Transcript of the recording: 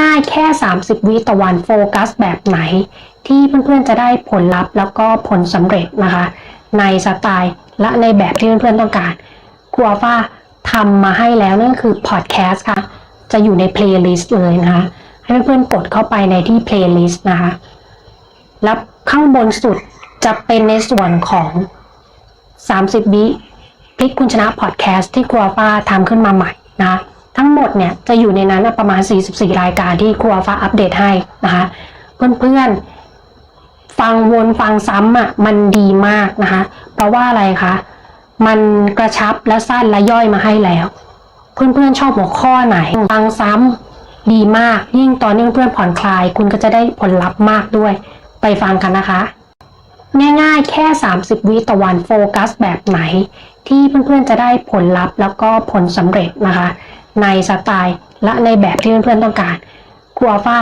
ง่ายๆ แค่ 30 วิต่อวันโฟกัสแบบไหน ที่เพื่อนๆจะได้ผลลัพธ์แล้วก็ผลสำเร็จนะคะ ในสไตล์และในแบบที่เพื่อนๆต้องการครูอัลฟาทำมาให้แล้วนั่นคือพอดแคสต์ค่ะ จะอยู่ในเพลย์ลิสต์เลยนะคะ ให้เพื่อนๆกดเข้าไปในที่เพลย์ลิสต์นะคะ แล้วข้างบนสุดจะเป็นในส่วนของ 30 วิพลิกคุณชนะพอดแคสต์ที่ครัวฟ้าทำขึ้นมาใหม่นะะ หมดเนี่ยจะอยู่ในนั้นประมาณ 44 รายการที่ครัวฟ้าอัปเดตให้นะคะ เพื่อนๆ ฟังวนฟังซ้ำอะมันดีมากนะคะ เพราะว่าอะไรคะ มันกระชับและสั้นและย่อยมาให้แล้ว เพื่อนๆชอบหัวข้อไหน ฟังซ้ำดีมาก ยิ่งตอนนี้เพื่อนๆผ่อนคลาย คุณก็จะได้ผลลัพธ์มากด้วย ไปฟังกันนะคะง่ายๆ แค่ 30 วิต่อวันโฟกัสแบบไหน ที่เพื่อนๆจะได้ผลลัพธ์แล้วก็ผลสำเร็จนะคะ ในสไตล์และในแบบที่เพื่อนๆต้องการครูอัลฟา